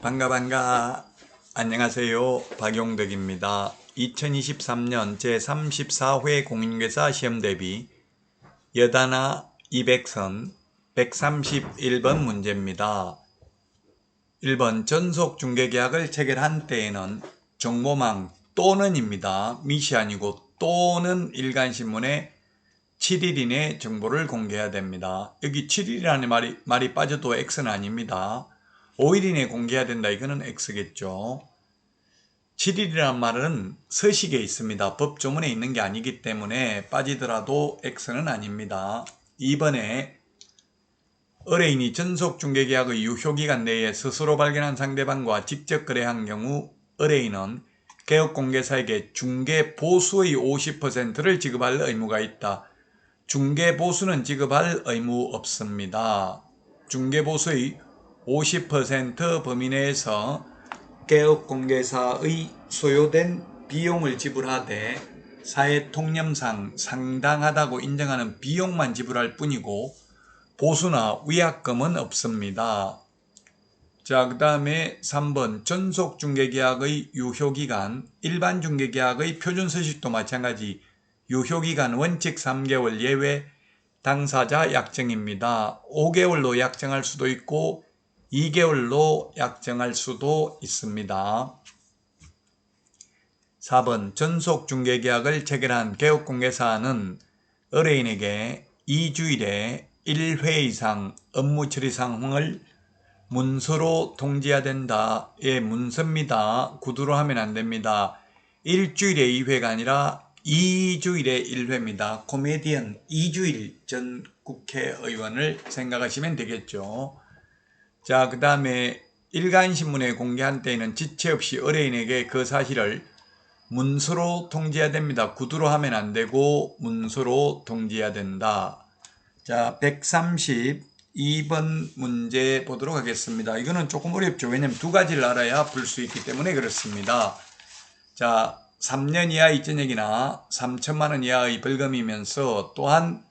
반가 반가. 안녕하세요. 박용덕입니다. 2023년 제34회 공인중개사 시험 대비 여단아 200선 131번 문제입니다. 1번 전속 중개계약을 체결한 때에는 정보망 또는입니다. 미시 아니고 또는 일간신문에 7일 이내 정보를 공개해야 됩니다. 여기 7일이라는 말이, 말이 빠져도 X는 아닙니다. 5일 이내 공개해야 된다. 이거는 X겠죠. 7일이라는 말은 서식에 있습니다. 법조문에 있는 게 아니기 때문에 빠지더라도 X는 아닙니다. 2번에 의뢰인이 전속중개계약의 유효기간 내에 스스로 발견한 상대방과 직접 거래한 경우 의뢰인은 개업공개사에게 중개보수의 50%를 지급할 의무가 있다. 중개보수는 지급할 의무 없습니다. 중개보수의 50% 범위 내에서 개업 공개사의 소요된 비용을 지불하되 사회 통념상 상당하다고 인정하는 비용만 지불할 뿐이고 보수나 위약금은 없습니다. 자, 그 다음에 3번 전속 중개계약의 유효기간 일반 중개계약의 표준 서식도 마찬가지 유효기간 원칙 3개월 예외 당사자 약정입니다. 5개월로 약정할 수도 있고 2개월로 약정할 수도 있습니다. 4번 전속 중개계약을 체결한 개업공개사는 의뢰인에게 2주일에 1회 이상 업무 처리 상황을 문서로 통지해야 된다. 예, 문서입니다. 구두로 하면 안 됩니다. 일주일에 2회가 아니라 2주일에 1회입니다. 코미디언 2주일 전 국회의원을 생각하시면 되겠죠. 자, 그 다음에 일간신문에 공개한 때에는 지체 없이 의뢰인에게 그 사실을 문서로 통지해야 됩니다. 구두로 하면 안 되고 문서로 통지해야 된다. 자, 132번 문제 보도록 하겠습니다. 이거는 조금 어렵죠. 왜냐면 두 가지를 알아야 풀 수 있기 때문에 그렇습니다. 자, 3년 이하 이전액이나 3천만 원 이하의 벌금이면서 또한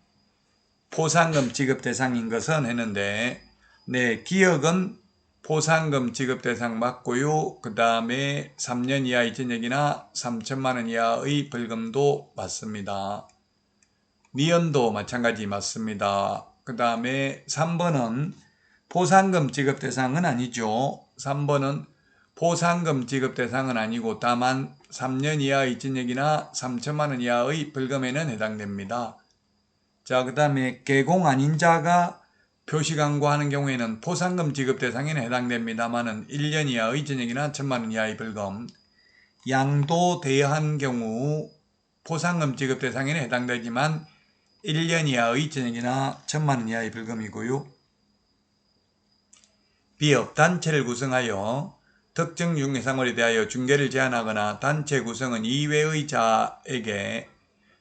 포상금 지급 대상인 것은 했는데 네, 기억은 포상금 지급 대상 맞고요. 그 다음에 3년 이하 이전액이나 3천만 원 이하의 벌금도 맞습니다. 미연도 마찬가지 맞습니다. 그 다음에 3번은 포상금 지급 대상은 아니죠. 3번은 포상금 지급 대상은 아니고 다만 3년 이하 이전액이나 3천만 원 이하의 벌금에는 해당됩니다. 자, 그 다음에 개공 아닌 자가 표시 광고하는 경우에는 포상금 지급 대상에는 해당됩니다만은 1년 이하의 전액이나 1천만 원 이하의 벌금, 양도 대여한 경우 포상금 지급 대상에는 해당되지만 1년 이하의 전액이나 1천만 원 이하의 벌금이고요. 비업 단체를 구성하여 특정 중개사물에 대하여 중개를 제한하거나 단체 구성은 이외의 자에게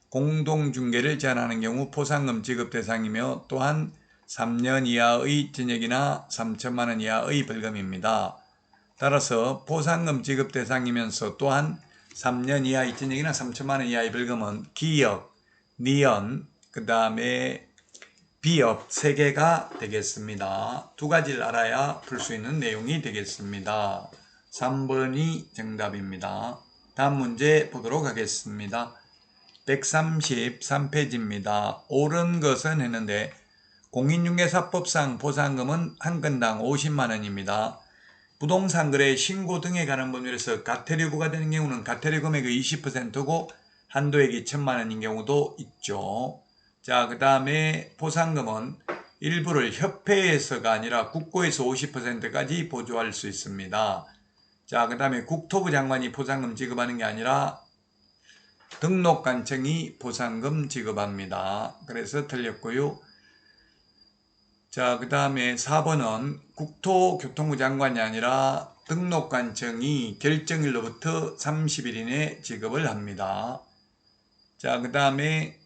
공동 중개를 제한하는 경우 포상금 지급 대상이며 또한 3년 이하의 전액이나 3천만 원 이하의 벌금입니다. 따라서 포상금 지급 대상이면서 또한 3년 이하의 전액이나 3천만 원 이하의 벌금은 기업, 니언, 그 다음에 비업 세 개가 되겠습니다. 두 가지를 알아야 풀 수 있는 내용이 되겠습니다. 3번이 정답입니다. 다음 문제 보도록 하겠습니다. 133페이지입니다. 옳은 것은 했는데 공인중개사법상 보상금은 한 건당 50만 원입니다. 부동산 거래 신고 등에 관한 법률에서 가태료 부과되는 경우는 가태료 금액의 20%고 한도액이 1천만 원인 경우도 있죠. 자, 그 다음에 보상금은 일부를 협회에서가 아니라 국고에서 50%까지 보조할 수 있습니다. 자, 그 다음에 국토부 장관이 보상금 지급하는 게 아니라 등록관청이 보상금 지급합니다. 그래서 틀렸고요. 자, 그 다음에 4번은 국토교통부 장관이 아니라 등록관청이 결정일로부터 30일 이내 지급을 합니다. 자, 그 다음에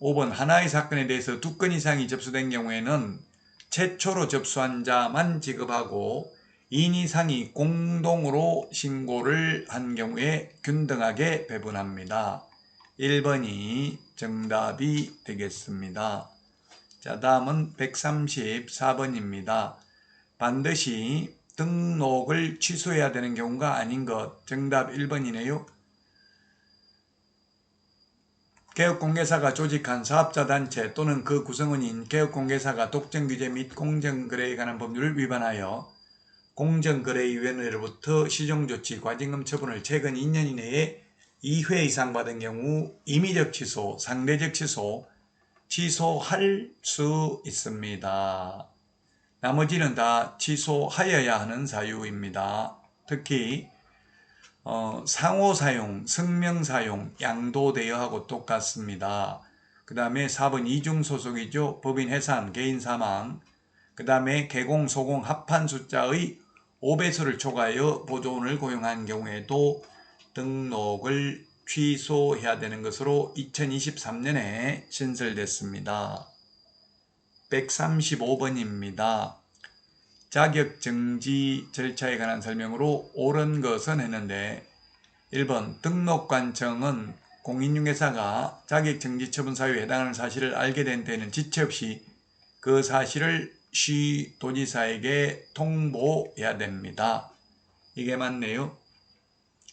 5번 하나의 사건에 대해서 두 건 이상이 접수된 경우에는 최초로 접수한 자만 지급하고 2인 이상이 공동으로 신고를 한 경우에 균등하게 배분합니다. 1번이 정답이 되겠습니다. 자, 다음은 134번입니다. 반드시 등록을 취소해야 되는 경우가 아닌 것. 정답 1번이네요. 개업공개사가 조직한 사업자단체 또는 그 구성원인 개업공개사가 독점규제 및 공정거래에 관한 법률을 위반하여 공정거래위원회로부터 시정조치 과징금 처분을 최근 2년 이내에 2회 이상 받은 경우 임의적 취소, 상대적 취소, 취소할 수 있습니다. 나머지는 다 취소하여야 하는 사유입니다. 특히 어, 상호 사용, 성명 사용, 양도 대여하고 똑같습니다. 그 다음에 4번 이중 소속이죠. 법인 해산, 개인 사망. 그 다음에 개공, 소공 합한 숫자의 5배수를 초과하여 보조원을 고용한 경우에도 등록을 취소해야 되는 것으로 2023년에 신설됐습니다. 135번입니다. 자격정지 절차에 관한 설명으로 옳은 것은 했는데 1번 등록관청은 공인중개사가 자격정지 처분 사유에 해당하는 사실을 알게 된 때는 지체 없이 그 사실을 시 도지사에게 통보해야 됩니다. 이게 맞네요.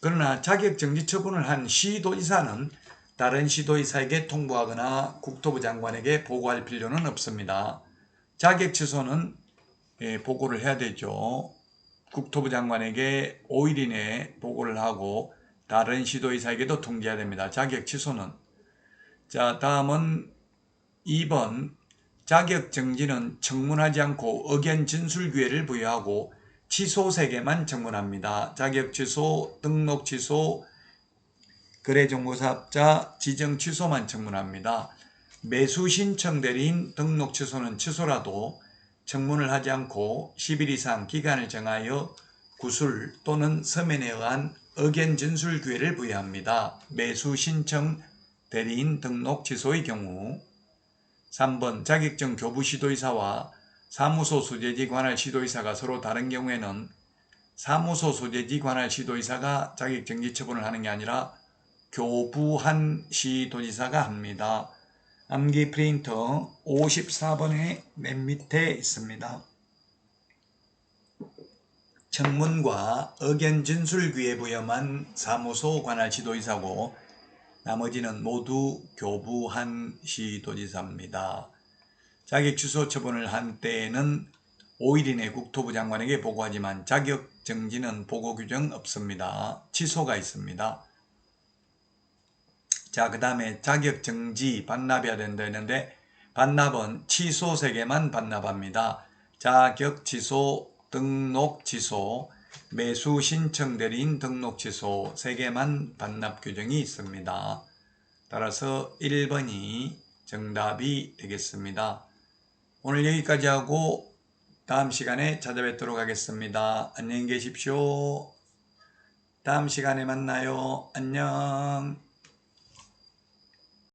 그러나 자격정지 처분을 한 시도지사는 다른 시도지사에게 통보하거나 국토부 장관에게 보고할 필요는 없습니다. 자격 취소는 예, 보고를 해야 되죠. 국토부 장관에게 5일 이내에 보고를 하고 다른 시도의사에게도 통지해야 됩니다. 자격 취소는. 자, 다음은 2번 자격 정지는 청문하지 않고 의견 진술 기회를 부여하고 취소 세개만 청문합니다. 자격 취소, 등록 취소, 거래정보사업자 지정 취소만 청문합니다. 매수 신청 대리인 등록 취소는 취소라도 청문을 하지 않고 10일 이상 기간을 정하여 구술 또는 서면에 의한 의견 진술 기회를 부여합니다. 매수 신청 대리인 등록 취소의 경우 3번 자격증 교부 시도의사와 사무소 소재지 관할 시도의사가 서로 다른 경우에는 사무소 소재지 관할 시도의사가 자격정지 처분을 하는 게 아니라 교부한 시도지사가 합니다. 암기 프린터 54번의 맨 밑에 있습니다. 청문과 의견 진술 기회 부여만 사무소 관할 시도지사고 나머지는 모두 교부한 시도지사입니다. 자격 취소 처분을 한 때에는 5일 이내 국토부 장관에게 보고하지만 자격 정지는 보고 규정 없습니다. 취소가 있습니다. 자, 그 다음에 자격 정지 반납해야 된다 했는데 반납은 취소 세개만 반납합니다. 자격 취소, 등록 취소, 매수 신청 대리인 등록 취소 세개만 반납 규정이 있습니다. 따라서 1번이 정답이 되겠습니다. 오늘 여기까지 하고 다음 시간에 찾아뵙도록 하겠습니다. 안녕히 계십시오. 다음 시간에 만나요. 안녕.